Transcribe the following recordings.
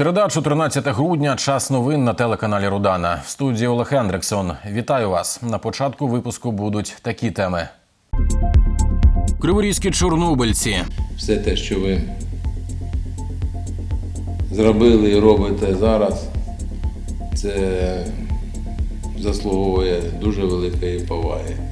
Середа, 14 грудня, час новин на телеканалі Рудана. В студії Олег Хендриксон. Вітаю вас. На початку випуску будуть такі теми. Криворізькі чорнобильці. все те, що ви зробили і робите зараз, це заслуговує дуже великої поваги.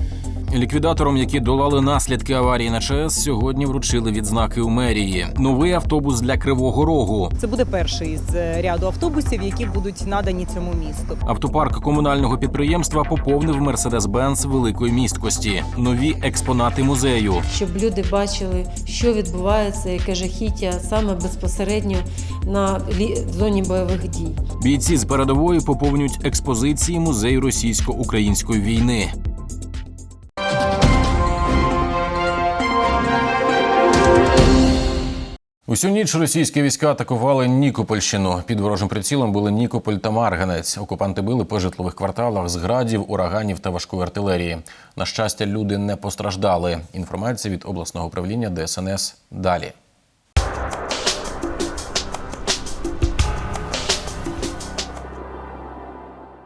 Ліквідаторам, які долали наслідки аварії на ЧАЕС, сьогодні вручили відзнаки у мерії. Новий автобус для Кривого Рогу. Це буде перший з е, ряду автобусів, які будуть надані цьому місту. Автопарк комунального підприємства поповнив Мерседес-Бенц великої місткості. Нові експонати музею. щоб люди бачили, що відбувається, яке жахіття саме безпосередньо на лі- зоні бойових дій. Бійці з передової поповнюють експозиції музею російсько-української війни. Усю ніч російські війська атакували Нікопольщину. Під ворожим прицілом були Нікополь та Марганець. Окупанти били по житлових кварталах з градів, ураганів та важкої артилерії. На щастя, люди не постраждали. Інформація від обласного управління ДСНС далі.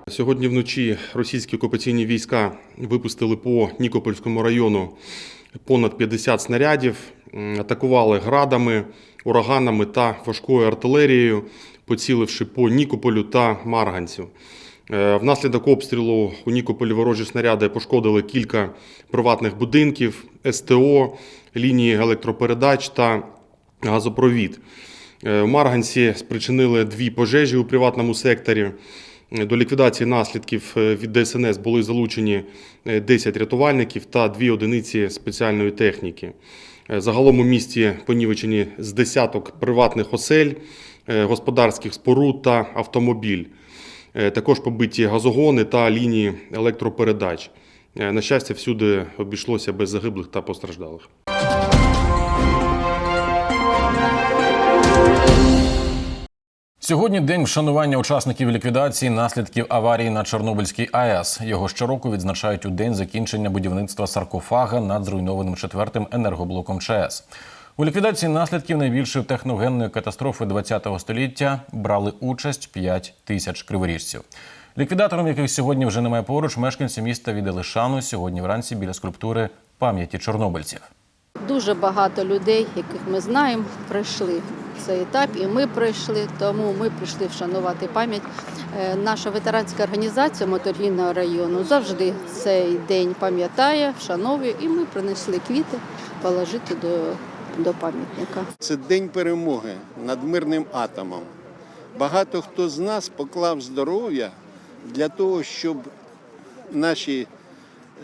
Сьогодні вночі російські окупаційні війська випустили по Нікопольському району понад 50 снарядів, атакували градами, ураганами та важкою артилерією, поціливши по Нікополю та Марганцю. Е, Внаслідок обстрілу у Нікополі ворожі снаряди пошкодили кілька приватних будинків, СТО, лінії електропередач та газопровід. Е, В Марганці спричинили дві пожежі у приватному секторі. Е, До ліквідації наслідків е, від ДСНС були залучені е, 10 рятувальників та дві одиниці спеціальної техніки. Е, Загалом у місті понівечені з десяток приватних осель, е, господарських споруд та автомобіль. Е, Також побиті газогони та лінії електропередач. Е, На щастя, всюди обійшлося без загиблих та постраждалих. Сьогодні день вшанування учасників ліквідації наслідків аварії на Чорнобильській АЕС. Його щороку відзначають у день закінчення будівництва саркофага над зруйнованим четвертим енергоблоком ЧАЕС. У ліквідації наслідків найбільшої техногенної катастрофи ХХ століття брали участь 5 тисяч криворіжців. Ліквідатором, яких сьогодні вже немає поруч, мешканці міста віддали шану сьогодні вранці біля скульптури пам'яті чорнобильців. Дуже багато людей, яких ми знаємо, пройшли цей етап, і ми пройшли. Тому ми прийшли вшанувати пам'ять. Е, Наша ветеранська організація Моторгінного району завжди цей день пам'ятає, вшановує, і ми принесли квіти положити до, до пам'ятника. Це день перемоги над мирним атомом. Багато хто з нас поклав здоров'я для того, щоб наші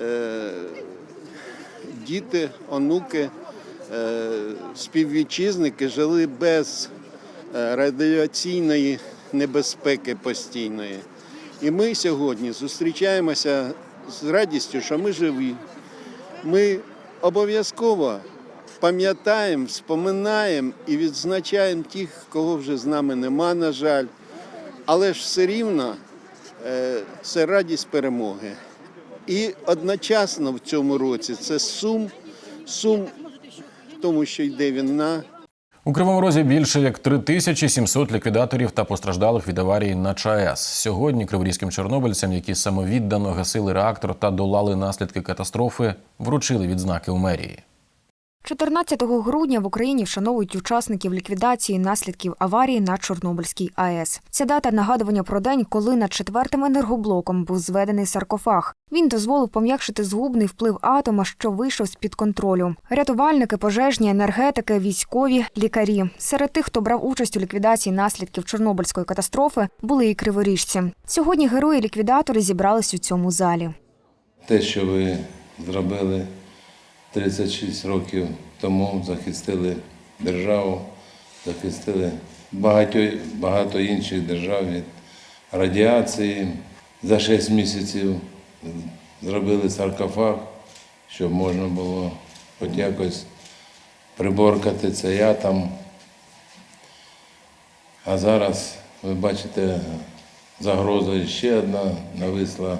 е, діти, онуки, е, співвітчизники жили без е, радіаційної небезпеки постійної. І ми сьогодні зустрічаємося з радістю, що ми живі. Ми обов'язково пам'ятаємо, споминаємо і відзначаємо тих, кого вже з нами нема, на жаль. Але ж все рівно е, це радість перемоги. І одночасно в цьому році це сум, сум тому, що йде війна, У Кривому Розі більше як 3700 ліквідаторів та постраждалих від аварії на ЧАЕС. Сьогодні криворізьким чорнобильцям, які самовіддано гасили реактор та долали наслідки катастрофи, вручили відзнаки у мерії. 14 грудня в Україні вшановують учасників ліквідації наслідків аварії на Чорнобильській АЕС. Ця дата нагадування про день, коли над четвертим енергоблоком був зведений саркофаг. Він дозволив пом'якшити згубний вплив атома, що вийшов з під контролю. Рятувальники, пожежні, енергетики, військові, лікарі. Серед тих, хто брав участь у ліквідації наслідків Чорнобильської катастрофи, були і криворіжці. Сьогодні герої-ліквідатори зібрались у цьому залі. Те, що ви зробили 36 років тому, захистили державу, захистили багато, багато інших держав від радіації. За 6 місяців зробили саркофаг, щоб можна було хоч якось приборкати цей атом. А зараз, ви бачите, загроза ще одна нависла.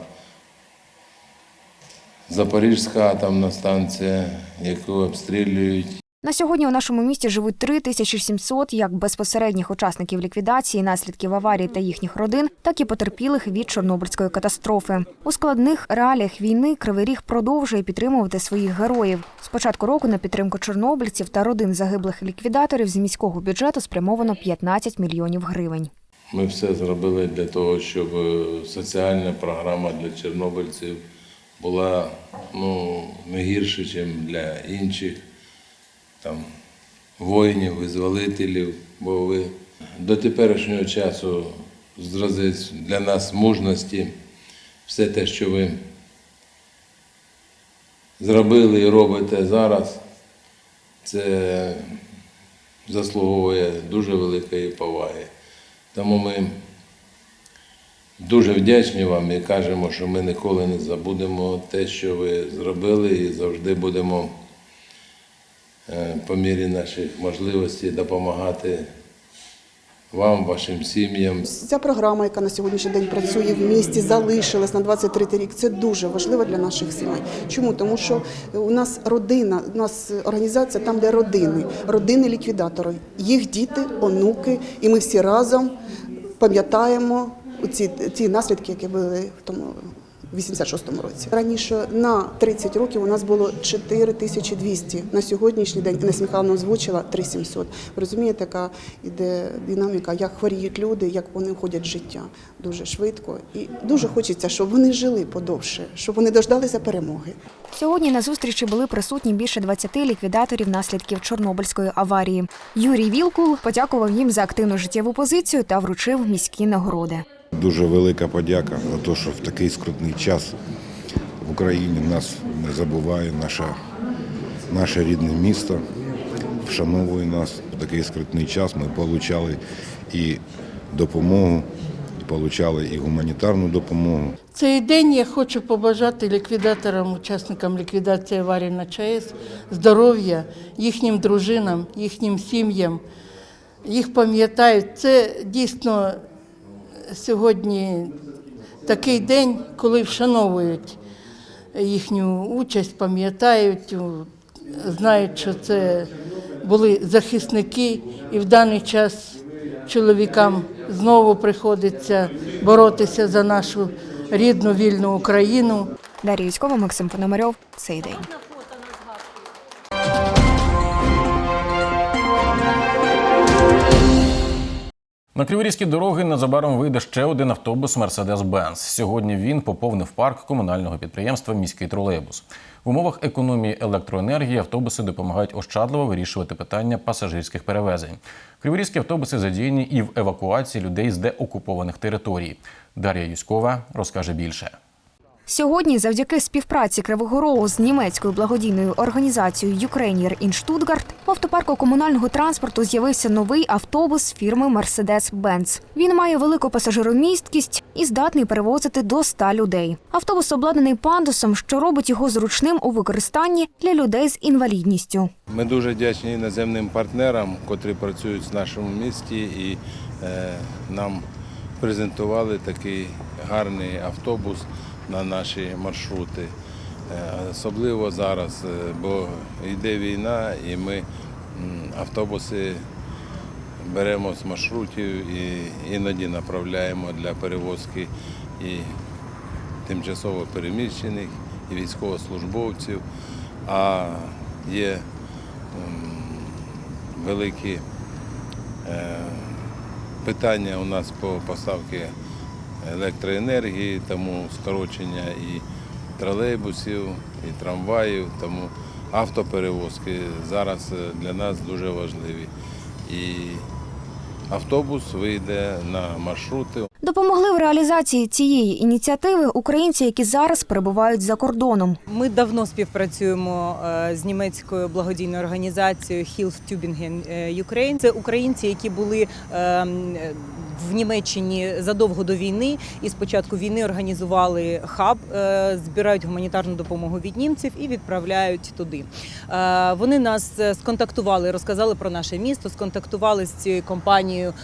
Запорізька атомна станція, яку обстрілюють. На сьогодні у нашому місті живуть 3700 як безпосередніх учасників ліквідації наслідків аварії та їхніх родин, так і потерпілих від Чорнобильської катастрофи. У складних реаліях війни Кривий Ріг продовжує підтримувати своїх героїв. З початку року на підтримку чорнобильців та родин загиблих ліквідаторів з міського бюджету спрямовано 15 мільйонів гривень. Ми все зробили для того, щоб е, соціальна програма для чорнобильців була ну, не гірше, ніж для інших там, воїнів, визволителів, бо ви до теперішнього часу зразець для нас мужності, все те, що ви зробили і робите зараз, це заслуговує дуже великої поваги. Тому ми дуже вдячні вам і кажемо, що ми ніколи не забудемо те, що ви зробили, і завжди будемо е, по мірі наших можливостей допомагати вам, вашим сім'ям. Ця програма, яка на сьогоднішній день працює в місті, залишилась на 23 рік. Це дуже важливо для наших сімей. Чому? Тому що у нас родина, у нас організація там, де родини, родини ліквідаторів, їх діти, онуки, і ми всі разом пам'ятаємо ці, ці наслідки, які були в тому. в 86-му році раніше на 30 років у нас було 4200. На сьогоднішній день Інес Михайловна озвучила 3700. Ви розумієте, яка іде динаміка, як хворіють люди, як вони входять в життя дуже швидко. І дуже хочеться, щоб вони жили подовше, щоб вони дождалися перемоги. Сьогодні на зустрічі були присутні більше 20 ліквідаторів наслідків Чорнобильської аварії. Юрій Вілкул подякував їм за активну життєву позицію та вручив міські нагороди. Дуже велика подяка за те, що в такий скрутний час в Україні нас не забуває наша, наше рідне місто, вшановує нас в такий скрутний час. Ми отримали і допомогу, отримали і гуманітарну допомогу. Цей день я хочу побажати ліквідаторам, учасникам ліквідації аварії на ЧАЕС здоров'я, їхнім дружинам, їхнім сім'ям. Їх пам'ятають. Це дійсно сьогодні такий день, коли вшановують їхню участь, пам'ятають, знають, що це були захисники, і в даний час чоловікам знову приходиться боротися за нашу рідну вільну Україну. Дар'я Юськова, Максим Пономарьов. Цей день. На криворізькі дороги незабаром вийде ще один автобус Mercedes-Benz. Сьогодні він поповнив парк комунального підприємства Міський тролейбус. В умовах економії електроенергії автобуси допомагають ощадливо вирішувати питання пасажирських перевезень. Криворізькі автобуси задіяні і в евакуації людей з деокупованих територій. Дар'я Юськова розкаже більше. Сьогодні, завдяки співпраці Кривого Рогу з німецькою благодійною організацією Ukrainier in Stuttgart, в автопарку комунального транспорту з'явився новий автобус фірми Mercedes-Benz. Він має велику пасажиромісткість і здатний перевозити до 100 людей. Автобус обладнаний пандусом, що робить його зручним у використанні для людей з інвалідністю. Ми дуже вдячні іноземним партнерам, котрі працюють в нашому місті і е, нам презентували такий гарний автобус на наші маршрути. Е, особливо зараз, е, бо йде війна і ми автобуси беремо з маршрутів і іноді направляємо для перевозки і тимчасово переміщених, і військовослужбовців. А є великі е, питання у нас по поставці електроенергії, тому скорочення і тролейбусів, і трамваїв, тому автоперевозки зараз е, для нас дуже важливі. І автобус вийде на маршрути. Допомогли в реалізації цієї ініціативи українці, які зараз перебувають за кордоном. Ми давно співпрацюємо е, з німецькою благодійною організацією Hilf Tübingen е, Ukraine. Це українці, які були е, м, в Німеччині задовго до війни, і з початку війни організували хаб, е, збирають гуманітарну допомогу від німців і відправляють туди. Е, Вони нас е, сконтактували, розказали про наше місто, сконтактували з цією компанією.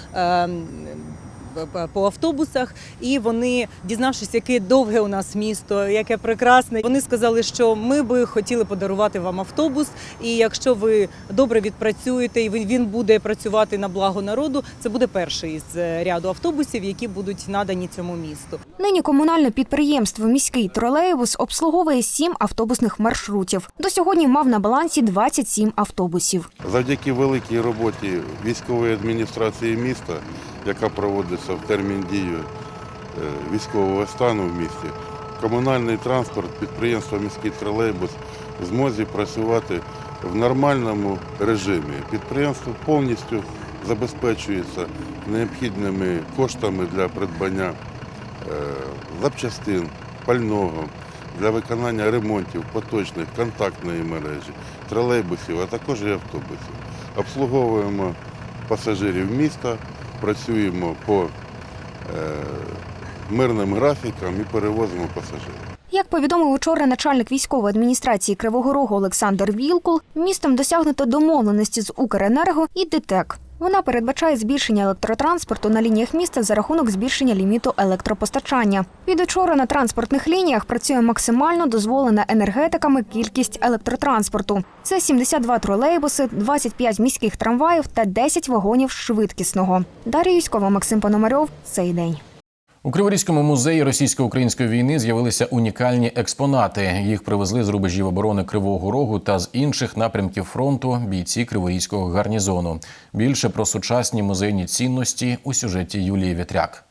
Е, п- по автобусах, і вони, дізнавшись, яке довге у нас місто, яке прекрасне, вони сказали, що ми би хотіли подарувати вам автобус. І якщо ви добре відпрацюєте, і він- він буде працювати на благо народу, це буде перший із е, ряду автобусів, які будуть надані цьому місту. Нині комунальне підприємство Міський тролейбус обслуговує сім автобусних маршрутів. До сьогодні мав на балансі 27 автобусів. Завдяки великій роботі військової адміністрації міста, яка проводиться в термін дії е, військового стану в місті, комунальний транспорт, підприємство міський тролейбус в змозі працювати в нормальному режимі. Підприємство повністю забезпечується необхідними коштами для придбання е, запчастин, пального, для виконання ремонтів поточних контактної мережі, тролейбусів, а також і автобусів. Обслуговуємо пасажирів міста, працюємо по е, мирним графікам і перевозимо пасажирів. Як повідомив учора начальник військової адміністрації Кривого Рогу Олександр Вілкул, містом досягнуто домовленості з Укренерго і ДТЕК. Вона передбачає збільшення електротранспорту на лініях міста за рахунок збільшення ліміту електропостачання. Від учора на транспортних лініях працює максимально дозволена енергетиками кількість електротранспорту. Це 72 тролейбуси, 25 міських трамваїв та 10 вагонів швидкісного. Дар'я Юськова, Максим Пономарьов. Цей день. У Криворізькому музеї російсько-української війни з'явилися унікальні експонати. Їх привезли з рубежів оборони Кривого Рогу та з інших напрямків фронту бійці Криворізького гарнізону. Більше про сучасні музейні цінності у сюжеті Юлії Вітряк.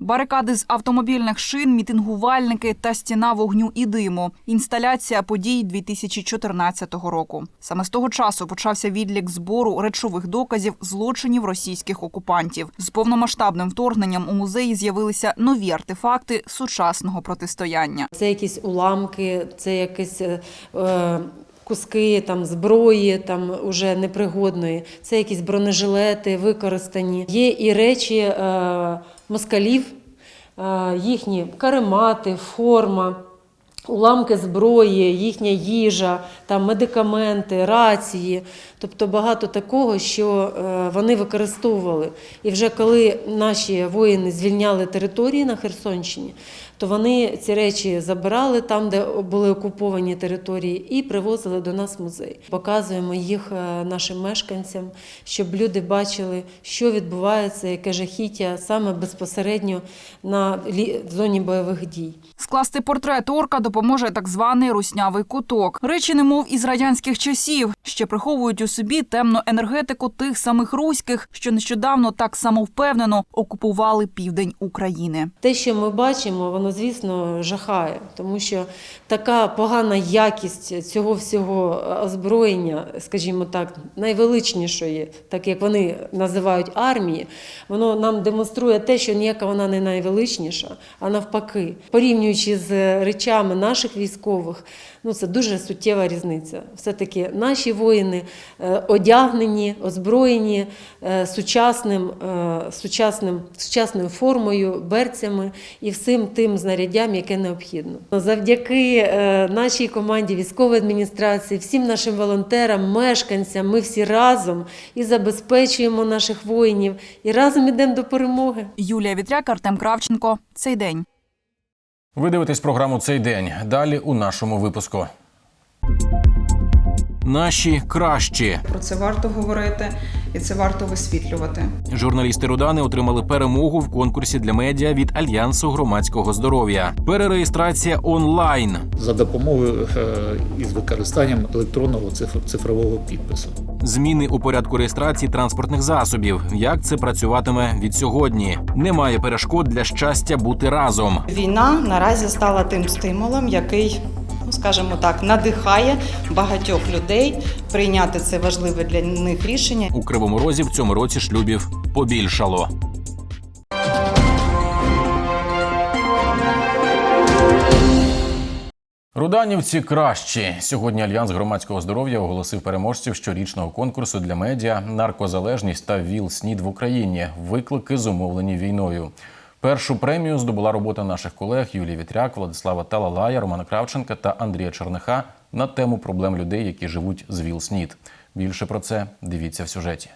Барикади з автомобільних шин, мітингувальники та стіна вогню і диму. Інсталяція подій 2014 року. Саме з того часу почався відлік збору речових доказів злочинів російських окупантів. З повномасштабним вторгненням у музеї з'явилися нові артефакти сучасного протистояння. Це якісь уламки, це якісь. е, е, Куски там зброї, там уже непригодної, це якісь бронежилети використані. Є і речі е, москалів, е, їхні каремати, форма, уламки зброї, їхня їжа, там медикаменти, рації. Тобто багато такого, що е, вони використовували. І вже коли наші воїни звільняли території на Херсонщині, то вони ці речі забирали там, де були окуповані території, і привозили до нас в музей. Показуємо їх е, нашим мешканцям, щоб люди бачили, що відбувається, яке жахіття саме безпосередньо на зоні бойових дій. Скласти портрет орка допоможе так званий руснявий куток. Речі, немов із радянських часів, ще приховують у собі темну енергетику тих самих руських, що нещодавно так самовпевнено окупували південь України. Те, що ми бачимо, воно звісно жахає, тому що така погана якість цього всього озброєння, скажімо так, найвеличнішої, так як вони називають армії, воно нам демонструє те, що ніяка вона не найвеличніша, а навпаки, порівнюючи з речами наших військових, ну це дуже суттєва різниця. Все-таки наші воїни е, одягнені, озброєні е, сучасним, е, сучасним, сучасною формою, берцями і всім тим знаряддям, яке необхідно. Завдяки нашій команді військової адміністрації, всім нашим волонтерам, мешканцям, ми всі разом і забезпечуємо наших воїнів, і разом ідемо до перемоги. Юлія Вітряк, Артем Кравченко. Цей день. Ви дивитесь програму цей день. Далі у нашому випуску. Наші кращі Про це варто говорити і це варто висвітлювати. журналісти Рудани отримали перемогу в конкурсі для медіа від Альянсу громадського здоров'я. Перереєстрація онлайн. за допомогою е, із використанням електронного цифр- цифрового підпису. Зміни у порядку реєстрації транспортних засобів. Як це працюватиме від сьогодні? Немає перешкод для щастя бути разом. Війна наразі стала тим стимулом, який, скажімо так, надихає багатьох людей прийняти це важливе для них рішення. У кривому розі в цьому році шлюбів побільшало. Руданівці кращі. Сьогодні Альянс громадського здоров'я оголосив переможців щорічного конкурсу для медіа наркозалежність та ВІЛ-СНІД в Україні. Виклики зумовлені війною. Першу премію здобула робота наших колег Юлії Вітряк, Владислава Талалая, Романа Кравченка та Андрія Черниха на тему проблем людей, які живуть з ВІЛ-СНІД. Більше про це дивіться в сюжеті.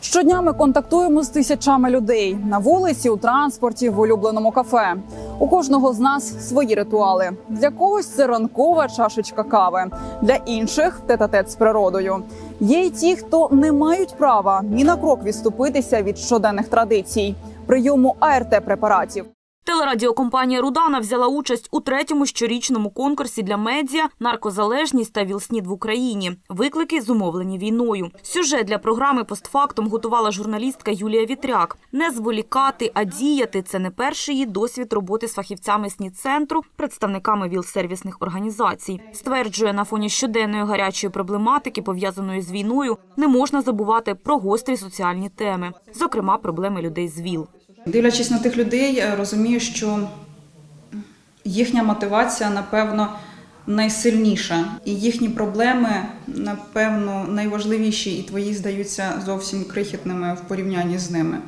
Щодня ми контактуємо з тисячами людей на вулиці, у транспорті, в улюбленому кафе. У кожного з нас свої ритуали. Для когось це ранкова чашечка кави, для інших тет-а-тет з природою. Є й ті, хто не мають права ні на крок відступитися від щоденних традицій, прийому АРТ препаратів. Телерадіокомпанія Рудана взяла участь у третьому щорічному конкурсі для медіа наркозалежність та вілснід в Україні. Виклики зумовлені війною. Сюжет для програми постфактум готувала журналістка Юлія Вітряк. Не зволікати, а діяти це не перший її досвід роботи з фахівцями СНІД-центру, представниками віл-сервісних організацій. Стверджує, на фоні щоденної гарячої проблематики, пов'язаної з війною, не можна забувати про гострі соціальні теми, зокрема проблеми людей з ВІЛ. Дивлячись на тих людей, розумію, що їхня мотивація, напевно, найсильніша, і їхні проблеми, напевно, найважливіші, і твої здаються зовсім крихітними в порівнянні з ними.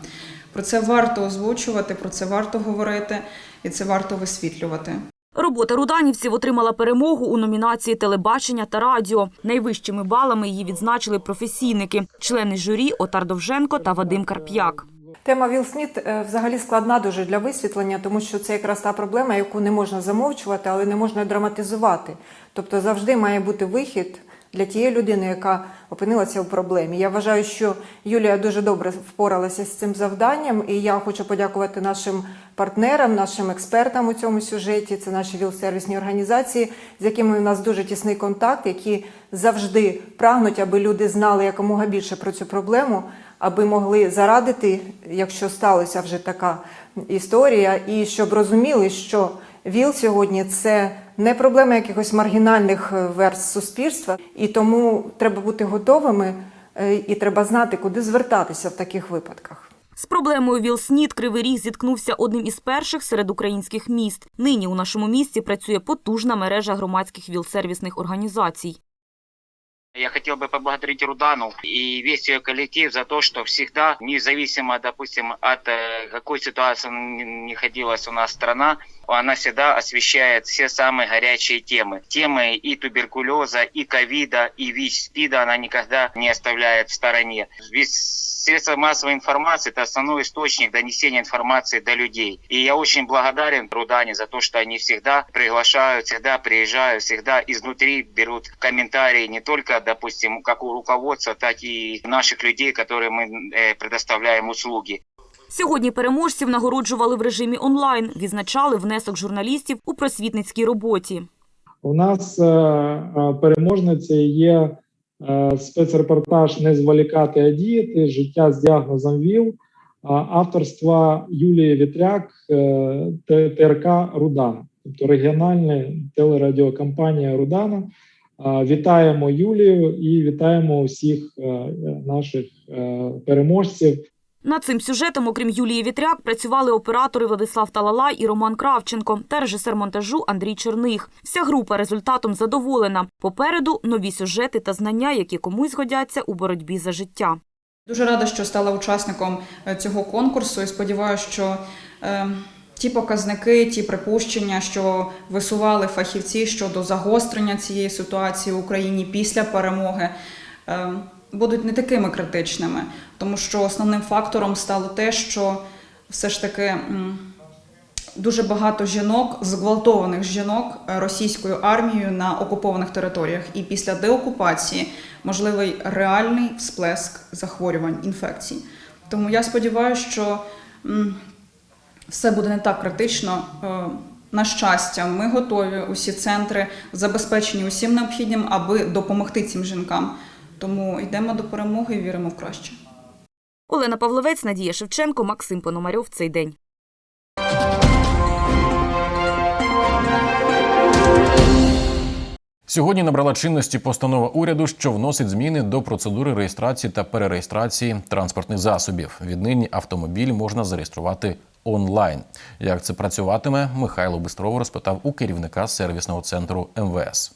Про це варто озвучувати, про це варто говорити, і це варто висвітлювати. Робота руданівців отримала перемогу у номінації телебачення та радіо. Найвищими балами її відзначили професійники, члени журі Отар Довженко та Вадим Карп'як. Тема ВІЛ-СНІД е, взагалі складна дуже для висвітлення, тому що це якраз та проблема, яку не можна замовчувати, але не можна драматизувати. Тобто завжди має бути вихід для тієї людини, яка опинилася у проблемі. Я вважаю, що Юлія дуже добре впоралася з цим завданням, і я хочу подякувати нашим партнерам, нашим експертам у цьому сюжеті. Це наші ВІЛ-сервісні організації, з якими у нас дуже тісний контакт, які завжди прагнуть, аби люди знали якомога більше про цю проблему аби могли зарадити, якщо сталася вже така історія, і щоб розуміли, що ВІЛ сьогодні це не проблема якихось маргінальних е, верст суспільства, і тому треба бути готовими е, і треба знати, куди звертатися в таких випадках. З проблемою ВІЛ-СНІД Кривий Ріг зіткнувся одним із перших серед українських міст. Нині у нашому місті працює потужна мережа громадських ВІЛ-сервісних організацій. Я хотел бы поблагодарить Рудану и весь ее коллектив за то, что всегда, независимо, допустим, от э, какой ситуации ни находилась у нас страна, она всегда освещает все самые горячие темы. Темы и туберкулеза, и ковида, и ВИЧ-СПИДа она никогда не оставляет в стороне. Ведь средства массовой информации – это основной источник донесения информации до людей. И я очень благодарен Рудане за то, что они всегда приглашают, всегда приезжают, всегда изнутри берут комментарии не только, допустим, как у руководства, так и наших людей, которым мы э, предоставляем услуги. Сьогодні переможців нагороджували в режимі онлайн, відзначали внесок журналістів у просвітницькій роботі. У нас е, е, переможницею є е, спецрепортаж Не зволікати, а діяти життя з діагнозом ВІЛ е, авторства Юлії Вітряк е, Т- ТРК Рудана, тобто регіональна телерадіокомпанія Рудана. Е, Вітаємо Юлію і вітаємо усіх е, наших е, переможців. Над цим сюжетом, окрім Юлії Вітряк, працювали оператори Владислав Талалай і Роман Кравченко та режисер монтажу Андрій Черних. Вся група результатом задоволена. Попереду нові сюжети та знання, які комусь годяться у боротьбі за життя. Дуже рада, що стала учасником е, цього конкурсу і сподіваюся, що е, ті показники, ті припущення, що висували фахівці щодо загострення цієї ситуації в Україні після перемоги, е, будуть не такими критичними, тому що основним фактором стало те, що все ж таки. Дуже багато жінок, зґвалтованих жінок е, російською армією на окупованих територіях, і після деокупації можливий реальний всплеск захворювань інфекцій. Тому я сподіваюся, що все буде не так критично. Е, На щастя, ми готові, усі центри забезпечені усім необхідним, аби допомогти цим жінкам. Тому йдемо до перемоги і віримо в краще. Олена Павловець, Надія Шевченко, Максим Пономарьов. Цей день. Сьогодні набрала чинності постанова уряду, що вносить зміни до процедури реєстрації та перереєстрації транспортних засобів. Віднині автомобіль можна зареєструвати онлайн. Як це працюватиме, Михайло Бистров розпитав у керівника сервісного центру МВС.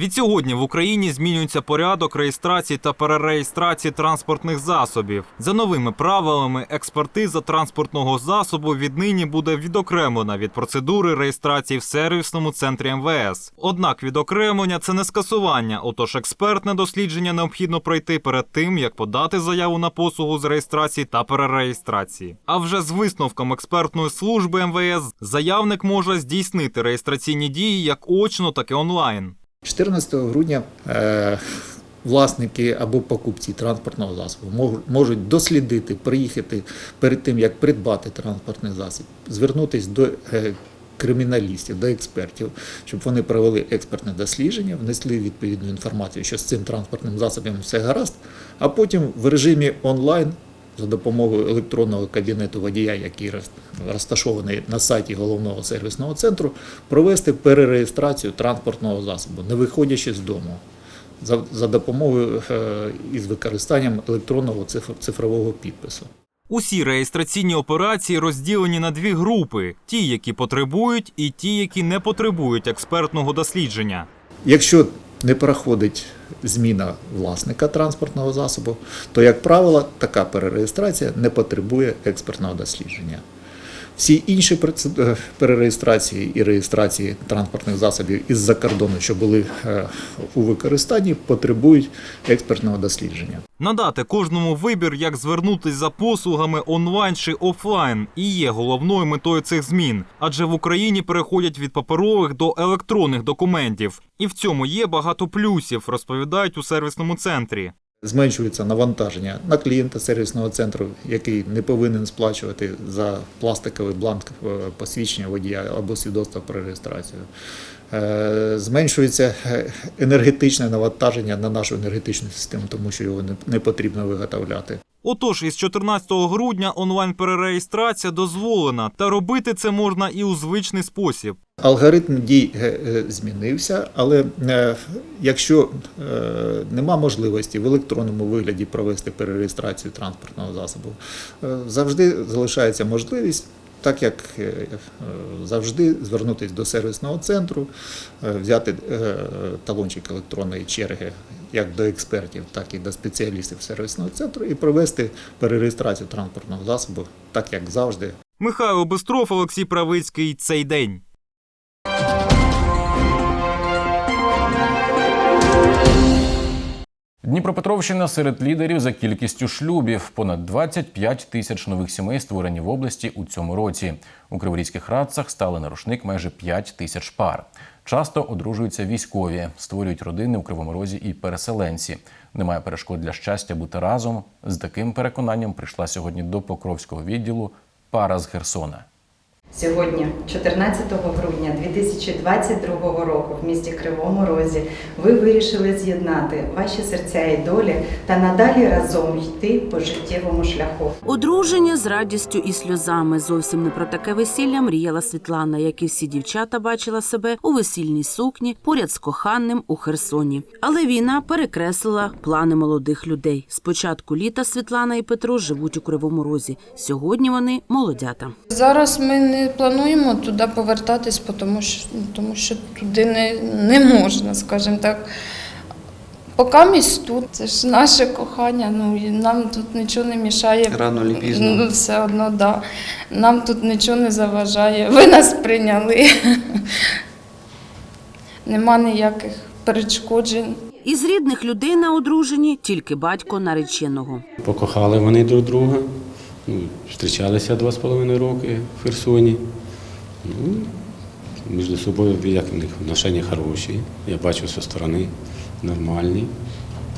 Відсьогодні в Україні змінюється порядок реєстрації та перереєстрації транспортних засобів. За новими правилами, експертиза транспортного засобу віднині буде відокремлена від процедури реєстрації в сервісному центрі МВС. Однак відокремлення це не скасування, отож експертне дослідження необхідно пройти перед тим, як подати заяву на послугу з реєстрації та перереєстрації. А вже з висновком експертної служби МВС заявник може здійснити реєстраційні дії як очно, так і онлайн. 14 грудня е, власники або покупці транспортного засобу мож- можуть дослідити, приїхати перед тим, як придбати транспортний засіб, звернутися до е, криміналістів, до експертів, щоб вони провели експертне дослідження, внесли відповідну інформацію, що з цим транспортним засобом все гаразд, а потім в режимі онлайн. За допомогою електронного кабінету водія, який розташований на сайті головного сервісного центру, провести перереєстрацію транспортного засобу, не виходячи з дому, за, допомогою е, із використанням електронного цифр- цифрового підпису. Усі реєстраційні операції розділені на дві групи: ті, які потребують, і ті, які не потребують експертного дослідження. Якщо не проходить зміна власника транспортного засобу, то, як правило, така перереєстрація не потребує експертного дослідження. Всі інші е, перереєстрації і реєстрації транспортних засобів із-за кордону, що були е, у використанні, потребують експертного дослідження. Надати кожному вибір, як звернутись за послугами онлайн чи офлайн, і є головною метою цих змін, адже в Україні переходять від паперових до електронних документів, і в цьому є багато плюсів, розповідають у сервісному центрі. Зменшується навантаження на клієнта сервісного центру, який не повинен сплачувати за пластиковий бланк е, посвідчення водія або свідоцтва про реєстрацію. Е, Зменшується е, енергетичне навантаження на нашу енергетичну систему, тому що його не- потрібно виготовляти. Отож, із 14 грудня онлайн перереєстрація дозволена, та робити це можна і у звичний спосіб. Алгоритм дій е, змінився, але якщо нема можливості в електронному вигляді провести перереєстрацію транспортного засобу, завжди залишається можливість. Так як е, завжди звернутися до сервісного центру, е, взяти е, талончик електронної черги як до експертів, так і до спеціалістів сервісного центру і провести перереєстрацію транспортного засобу, так як завжди. Михайло Бистров, Олексій Правицький. Цей день. Дніпропетровщина серед лідерів за кількістю шлюбів. Понад 25 тисяч нових сімей створені в області у цьому році. У криворізьких радцях стали на рушник майже 5 тисяч пар. Часто одружуються військові, створюють родини у Кривому Розі і переселенці. Немає перешкод для щастя бути разом. З таким переконанням прийшла сьогодні до Покровського відділу пара з Херсона. Сьогодні, 14 грудня 2022 року, в місті Кривому Розі, ви вирішили з'єднати ваші серця і долі та надалі разом йти по життєвому шляху. Одруження з радістю і сльозами. Зовсім не про таке весілля мріяла Світлана, як і всі дівчата бачила себе у весільній сукні поряд з коханим у Херсоні. Але війна перекреслила плани молодих людей. З початку літа Світлана і Петро живуть у Кривому Розі. Сьогодні вони молодята. Зараз ми не плануємо туди повертатись, тому що, тому що туди не, не можна, скажімо так. Поки місць тут, це ж наше кохання, ну і нам тут нічого не мішає. Рано чи пізно. Ну, все одно, да. Нам тут нічого не заважає. Ви нас прийняли. Нема ніяких перешкоджень. Із рідних людей на одруженні тільки батько нареченого. Покохали вони друг друга. Зустрічалися два з половиною роки в Херсоні. Ну, між собою як в них отношення хороші. Я бачу зі сторони нормальні.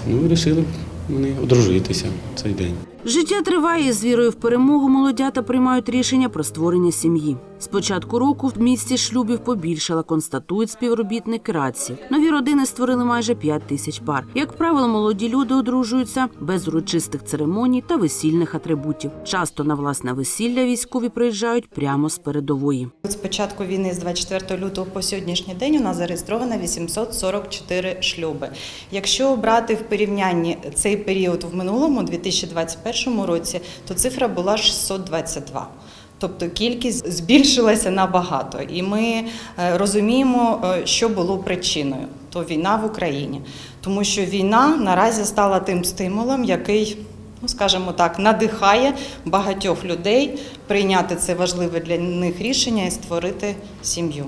Ну і вирішили вони одружитися в цей день. Життя триває з вірою в перемогу молодята приймають рішення про створення сім'ї. З початку року в місті шлюбів побільшало, констатують співробітники раці. Нові родини створили майже 5 тисяч пар. Як правило, молоді люди одружуються без урочистих церемоній та весільних атрибутів. Часто на власне весілля військові приїжджають прямо з передової. З початку війни з 24 лютого по сьогоднішній день у нас зареєстровано 844 шлюби. Якщо брати в порівнянні цей період в минулому, 2021 році, то цифра була 622. Тобто кількість збільшилася набагато, і ми е, розуміємо, е, що було причиною то війна в Україні, тому що війна наразі стала тим стимулом, який, ну скажімо так, надихає багатьох людей прийняти це важливе для них рішення і створити сім'ю.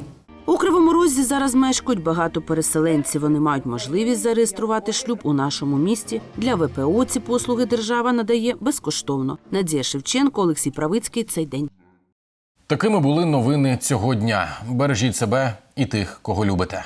У Кривому Розі зараз мешкають багато переселенців. Вони мають можливість зареєструвати шлюб у нашому місті. Для ВПО ці послуги держава надає безкоштовно. Надія Шевченко, Олексій Правицький. Цей день. Такими були новини цього дня. Бережіть себе і тих, кого любите.